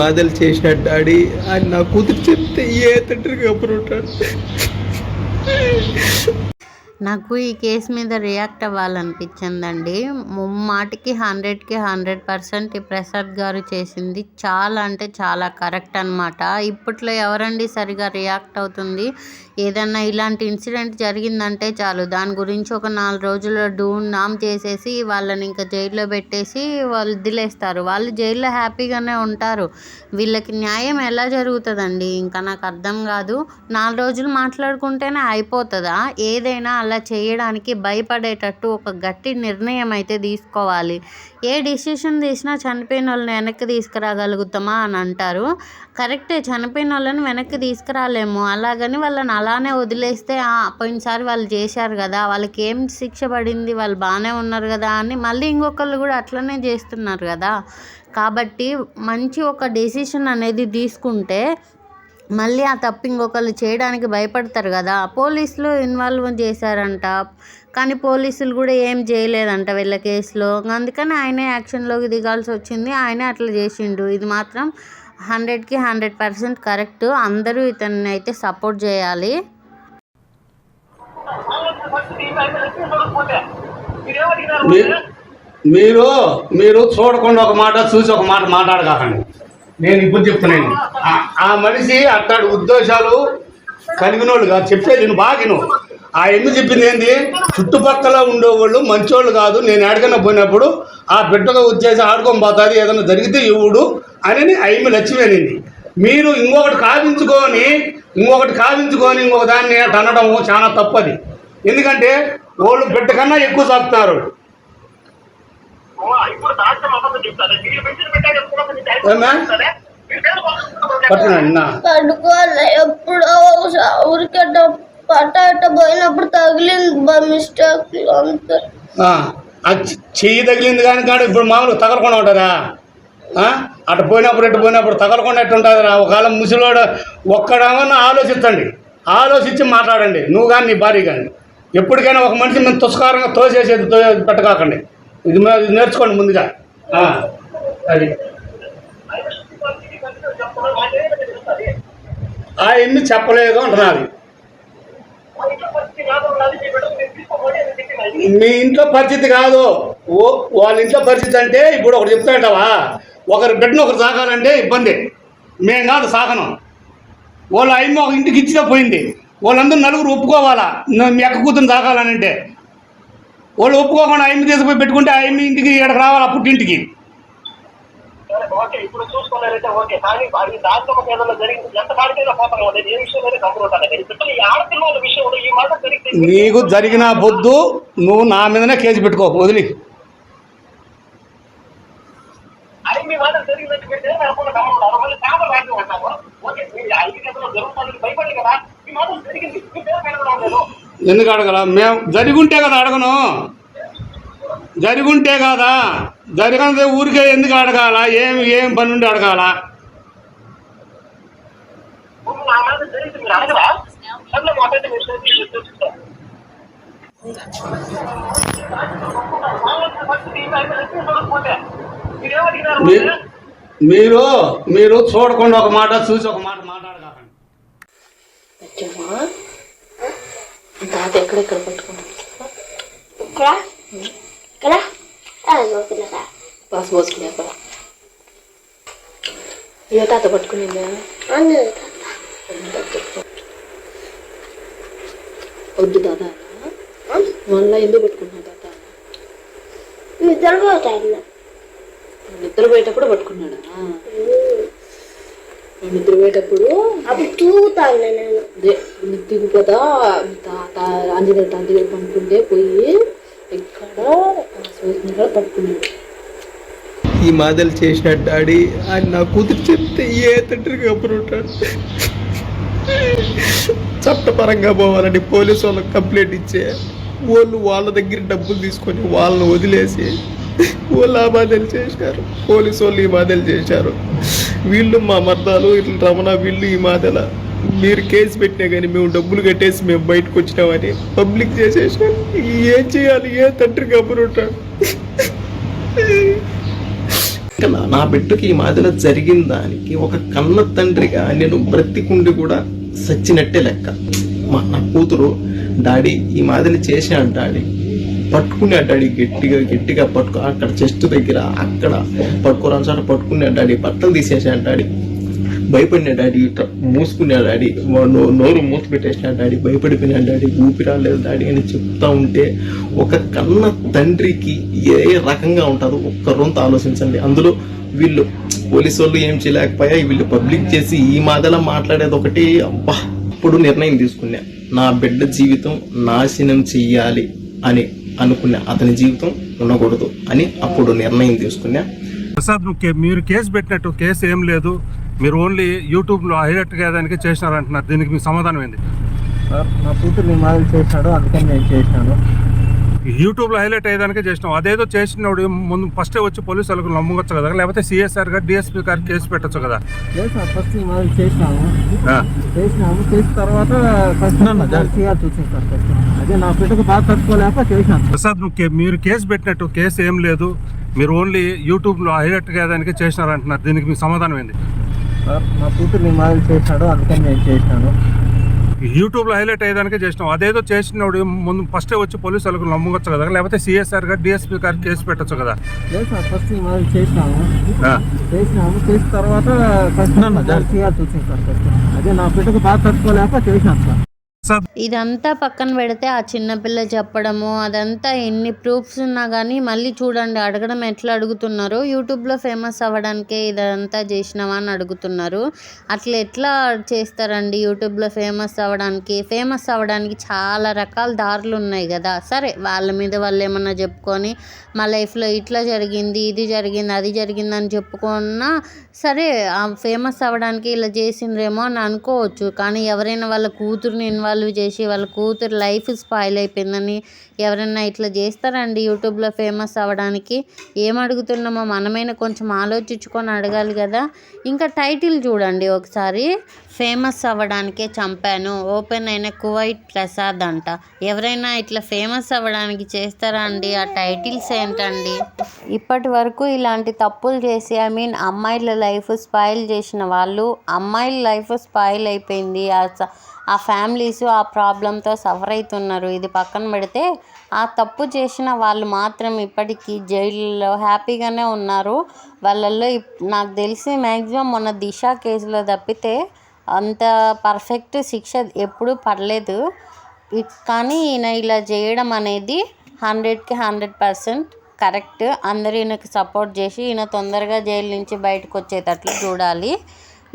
మాదలు చేసిన డాడీ. ఆయన నా కూతురు చెప్తే ఏ తండ్రికి అప్పుడు ఉంటాడు. నాకు ఈ కేసు మీద రియాక్ట్ అవ్వాలనిపించిందండి. ముమ్మాటికి హండ్రెడ్కి హండ్రెడ్ పర్సెంట్ ఈ ప్రసాద్ గారు చేసింది చాలా అంటే చాలా కరెక్ట్ అన్నమాట. ఇప్పట్లో ఎవరండి సరిగా రియాక్ట్ అవుతుంది? ఏదన్నా ఇలాంటి ఇన్సిడెంట్ జరిగిందంటే చాలు. దాని గురించి ఒక నాలుగు రోజులు డూన్ నామ్ చేసేసి వాళ్ళని ఇంకా జైల్లో పెట్టేసి వాళ్ళు వదిలేస్తారు. వాళ్ళు జైల్లో హ్యాపీగానే ఉంటారు. వీళ్ళకి న్యాయం ఎలా జరుగుతుందండి? ఇంకా నాకు అర్థం కాదు. నాలుగు రోజులు మాట్లాడుకుంటేనే అయిపోతుందా? ఏదైనా అలా చేయడానికి భయపడేటట్టు ఒక గట్టి నిర్ణయం అయితే తీసుకోవాలి. ఏ డిసిషన్ తీసినా చనిపోయిన వాళ్ళని వెనక్కి తీసుకురాగలుగుతామా అని అంటారు. కరెక్టే చనిపోయిన వాళ్ళని వెనక్కి తీసుకురాలేము. అలాగని వాళ్ళని అలానే వదిలేస్తే పోయినసారి వాళ్ళు చేశారు కదా వాళ్ళకి ఏం శిక్ష పడింది వాళ్ళు బాగానే ఉన్నారు కదా అని మళ్ళీ ఇంకొకళ్ళు కూడా అట్లనే చేస్తున్నారు కదా. కాబట్టి మంచి ఒక డెసిషన్ అనేది తీసుకుంటే మళ్ళీ ఆ తప్పు ఇంకొకళ్ళు చేయడానికి భయపడతారు కదా. పోలీసులు ఇన్వాల్వ్ చేశారంట. కానీ పోలీసులు కూడా ఏం చేయలేదంట వీళ్ళ కేసులో. అందుకని ఆయనే యాక్షన్లోకి దిగాల్సి వచ్చింది. ఆయనే అట్లా చేసిండు. ఇది మాత్రం హండ్రెడ్కి హండ్రెడ్ పర్సెంట్ కరెక్ట్ అందరూ ఇతన్ని అయితే సపోర్ట్ చేయాలి. మీరు మీరు చూడకుండా ఒక మాట చూసి ఒక మాట మాట్లాడకాకండి నేను ఇప్పుడు చెప్తున్నాను. ఆ- మనిషి అట్టాడు ఉద్దేశాలు కలిగినోళ్ళు కాదు చెప్పేది నేను బాగా ఆ ఎందుకు చెప్పింది ఏంది? చుట్టుపక్కల ఉండేవాళ్ళు మంచోళ్ళు కాదు. నేను ఎడకన్నా పోయినప్పుడు ఆ బిడ్డగా వచ్చేసి ఆడుకొని పోతుంది ఏదైనా జరిగితే ఇవ్వడు అని ఐమి లక్ష్మేనింది మీరు ఇంకొకటి కావించుకొని ఇంకొకటి కావించుకొని ఇంకొక దాన్ని అనడం చాలా తప్పది. ఎందుకంటే వాళ్ళు బిడ్డ కన్నా ఎక్కువ సాగుతున్నారు. ఇప్పుడు దాంట్లో అబద్ధం చెప్తారు. మీరు పెంచిన పెట్టాక ఎప్పుడు ఊరికట్ట పోయినప్పుడు తగిలింది బై మిస్టేక్ అంతే. చెయ్యి తగిలింది కానీ కాదు ఇప్పుడు మామూలు తగలకుండా ఉంటుందా ఆ? అటు పోయినప్పుడు ఇటు పోయినప్పుడు తగలకుండా ఎట్టు ఉంటుంది రా ఒకవేళ ముసలివాడు ఒక్కడేమన్నా ఆలోచించండి. ఆలోచించి మాట్లాడండి. నువ్వు కానీ నీ భార్య కానీ. ఎప్పటికైనా ఒక మనిషి మేము తుస్కారంగా తోసేసేది తో పెట్టకాకండి. ఇది ఇది నేర్చుకోండి ముందుగా. అది. ఆ ఎన్ని చెప్పలేదు అంటున్నారు మీ ఇంట్లో పరిస్థితి కాదు. వాళ్ళ ఇంట్లో పరిస్థితి అంటే ఇప్పుడు ఒకటి చెప్తాంటావా ఒకరి బిడ్డను ఒకరు సాగాలంటే ఇబ్బంది. మేము కాదు సాగను. వాళ్ళు అయ్యమ్మ ఒక ఇంటికి ఇచ్చినా పోయింది. వాళ్ళందరూ నలుగురు ఒప్పుకోవాలా? మీ అక్క కూతురు సాకాలని అంటే. వాళ్ళు ఒప్పుకోకుండా అయ్యమ్మ తీసుకుపోయి పెట్టుకుంటే అయ్యమ్మ ఇంటికి ఇక్కడికి రావాలి పుట్టింటికి? నీకు జరిగిన బొద్దు నువ్వు నా మీదనే కేసు పెట్టుకో వదిలి. ఓకే ఎందుకు అడగల? మేము జరిగుంటే కదా అడగను. జరిగుంటే కదా. జరగనిదే ఊరికే ఎందుకు అడగాల? ఏం ఏం పని ఉండి అడగాల? మీరు మీరు చూడకుండా ఒక మాట చూసి ఒక మాట మాట్లాడకండి తాత ఎక్కడెక్కడ పట్టుకున్నాడు ఇక్కడ? ఇక్కడ? అనుకున్నారా పాస్ పోసుకునే అక్కడ. ఏ తాత పట్టుకునిందా? వద్దు తాత. మళ్ళా ఎందుకు పట్టుకున్నావు తాత? నిద్రపోతాయి నిద్రపోయేటప్పుడు పట్టుకున్నాడా? నిద్రపోయేటప్పుడు అప్పుడు తూగుతాను నేను. అదే కదా తాత ఆంజనేయ తాత దగ్గర పనుకుంటే పోయి ఇక్కడ సోదరు పట్టుకున్నాడు ఈ మాదలు చేసిన డాడీ ఆయన నా కూతురు చెప్తే ఏ తండ్రికి అప్పుడు ఉంటాడు? చట్టపరంగా పోవాలని పోలీసు వాళ్ళకి కంప్లైంట్ ఇచ్చే వాళ్ళు వాళ్ళ దగ్గర డబ్బులు తీసుకొని వాళ్ళని వదిలేసి వాళ్ళు ఆ బాధలు చేశారు. పోలీసు వాళ్ళు ఈ బాధలు చేశారు. వీళ్ళు మా మర్దాలు ఇట్లా రమణ వీళ్ళు ఈ మాదల. మీరు కేసు పెట్టినా కానీ మేము డబ్బులు కట్టేసి మేము బయటకు వచ్చినామని పబ్లిక్ చేసేసారు. ఏం చేయాలి? ఏ తండ్రి అప్పుడు నా బిడ్డకి ఈ మాదిరి జరిగిన దానికి ఒక కన్న తండ్రిగా నేను బ్రతికుండి కూడా సచ్చినట్టే లెక్క. మా నా కూతురు డాడీ ఈ మాదిరి చేశాను డాడీ. పట్టుకున్నాడు డాడీ గట్టిగా గట్టిగా పట్టుకు అక్కడ చెస్ట్ దగ్గర అక్కడ పట్టుకోరాని చోట పట్టుకున్నాడు డాడీ బట్టలు తీసేసాడు డాడీ భయపడిన డాడీ ఇట్లా మూసుకునే డాడీ నోరు మూసి పెట్టేసిన డాడీ భయపడిపోయిన డాడీ ఊపిరాలేదు డాడీ అని చెప్తా ఉంటే ఒక కన్న తండ్రికి ఏ రకంగా ఉంటుందో ఒక్క రొంత ఆలోచించండి. అందులో వీళ్ళు పోలీసు వాళ్ళు ఏం చేయలేకపోయా వీళ్ళు పబ్లిక్ చేసి ఈ మాదలా మాట్లాడేది ఒకటి అబ్బా! అప్పుడు నిర్ణయం తీసుకున్నా. నా బిడ్డ జీవితం నాశనం చెయ్యాలి అని. అనుకున్నా అతని జీవితం ఉండకూడదు అని అప్పుడు నిర్ణయం తీసుకున్నా. ప్రసాద్ నువ్వు కే- మీరు కేసు పెట్టినట్టు కేసు ఏం లేదు. మీరు ఓన్లీ యూట్యూబ్లో హైలైట్ చేయడానికి చేసినారంటున్నారు. దీనికి మీ సమాధానం ఏంది సార్ నా కూతురు మాదిరి చేశాడు అందుకని నేను చేశాను యూట్యూబ్లో హైలైట్ అయ్యేదానికే చేసినావు. అదేదో చేసినప్పుడు ముందు ఫస్టే వచ్చి పోలీసు వాళ్ళకి నమ్మవచ్చు కదా. లేకపోతే సిఎస్ఆర్ గారు డిఎస్పీ గారు కేసు పెట్టచ్చు కదా. లేదు సార్ ఫస్ట్ చేసినాము. ఆ. చేసినాము చేసిన తర్వాత ఫస్ట్ చేయాల్సి వచ్చింది సార్ ఫస్ట్ అదే నా బిడ్డకు బాగా తట్టుకోలేక చేసినాను ప్రసాద్ నువ్వు మీరు కేసు పెట్టినట్టు కేసు ఏం లేదు. మీరు ఓన్లీ యూట్యూబ్లో హైలైట్ చేయడానికి చేసినారంటున్నారు దీనికి మీ సమాధానం ఏంది? సార్ నా కూతురు మాదిరి చేశాడు అందుకని నేను చేశాను. యూట్యూబ్లో హైలైట్ అయ్యేదానికే చేసినావు అదేదో చేసినప్పుడు ముందు ఫస్టే వచ్చి పోలీసు వాళ్ళకి నమ్మవచ్చు కదా. లేకపోతే సిఎస్ఆర్ గారు డిఎస్పీ గారు కేసు పెట్టచ్చు కదా. లేదు సార్ ఫస్ట్ ఈ మాదిరి చేసినాము ఆ. చేసినాము. చేసిన తర్వాత ఫస్ట్ వచ్చింది సార్ ఫస్ట్. అదే నా బిడ్డకు బాగా తట్టుకోలేక చేసినాను సార్. ఇదంతా పక్కన పెడితే ఆ చిన్నపిల్ల చెప్పడము అదంతా ఎన్ని ప్రూఫ్స్ ఉన్నా కానీ మళ్ళీ చూడండి అడగడం ఎట్లా అడుగుతున్నారు? యూట్యూబ్లో ఫేమస్ అవ్వడానికే ఇదంతా చేసినావా అని అడుగుతున్నారు. అట్లా ఎట్లా చేస్తారండి? యూట్యూబ్లో ఫేమస్ అవ్వడానికి ఫేమస్ అవ్వడానికి చాలా రకాల దారులు ఉన్నాయి కదా. సరే వాళ్ళ మీద వాళ్ళు ఏమన్నా చెప్పుకొని మా లైఫ్లో ఇట్లా జరిగింది ఇది జరిగింది అది జరిగింది అని చెప్పుకున్నా సరే ఫేమస్ అవ్వడానికి ఇలా చేసిండ్రేమో అని అనుకోవచ్చు. కానీ ఎవరైనా వాళ్ళ కూతురుని ఇన్వాల్వ్ చేసి వాళ్ళ కూతురు లైఫ్ స్పాయిల్ అయిపోయిందని ఎవరైనా ఇట్లా చేస్తారండి యూట్యూబ్లో ఫేమస్ అవ్వడానికి? ఏం అడుగుతున్నామో మనమైనా కొంచెం ఆలోచించుకొని అడగాలి కదా. ఇంకా టైటిల్ చూడండి ఒకసారి. ఫేమస్ అవ్వడానికే చంపాను. ఓపెన్ అయిన కువైట్ ప్రసాద్ అంట. ఎవరైనా ఇట్లా ఫేమస్ అవ్వడానికి చేస్తారా అండి? ఆ టైటిల్స్ ఏంటండి? ఇప్పటి వరకు ఇలాంటి తప్పులు చేసి ఐ మీన్ అమ్మాయిల లైఫ్ స్పాయిల్ చేసిన వాళ్ళు అమ్మాయిల లైఫ్ స్పాయిల్ అయిపోయింది. ఆ ఫ్యామిలీస్ ఆ ప్రాబ్లంతో సఫర్ అవుతున్నారు ఇది పక్కన పెడితే ఆ తప్పు చేసిన వాళ్ళు మాత్రం ఇప్పటికీ జైల్లో హ్యాపీగానే ఉన్నారు. వాళ్ళల్లో ఇప్- నాకు తెలిసి మ్యాక్సిమం మొన్న దిశ కేసులో తప్పితే అంత పర్ఫెక్ట్ శిక్ష ఎప్పుడూ పడలేదు. కానీ ఈయన ఇలా చేయడం అనేది హండ్రెడ్కి హండ్రెడ్ పర్సెంట్ కరెక్ట్. అందరూ ఈయనకు సపోర్ట్ చేసి ఈయన తొందరగా జైలు నుంచి బయటకు వచ్చేటట్లు చూడాలి.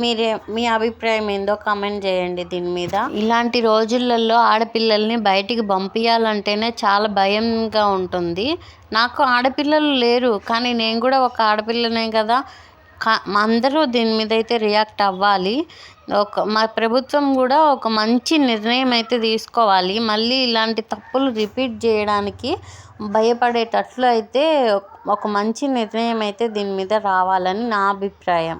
మీరే మీ అభిప్రాయం ఏందో కామెంట్ చేయండి దీని మీద. ఇలాంటి రోజులలో ఆడపిల్లల్ని బయటికి పంపించాలంటేనే చాలా భయంగా ఉంటుంది. నాకు ఆడపిల్లలు లేరు కానీ నేను కూడా ఒక ఆడపిల్లనే కదా. అందరూ దీని మీద అయితే రియాక్ట్ అవ్వాలి. ఒక మా ప్రభుత్వం కూడా ఒక మంచి నిర్ణయం అయితే తీసుకోవాలి. మళ్ళీ ఇలాంటి తప్పులు రిపీట్ చేయడానికి భయపడేటట్లు అయితే ఒక మంచి నిర్ణయం అయితే దీని మీద రావాలని నా అభిప్రాయం.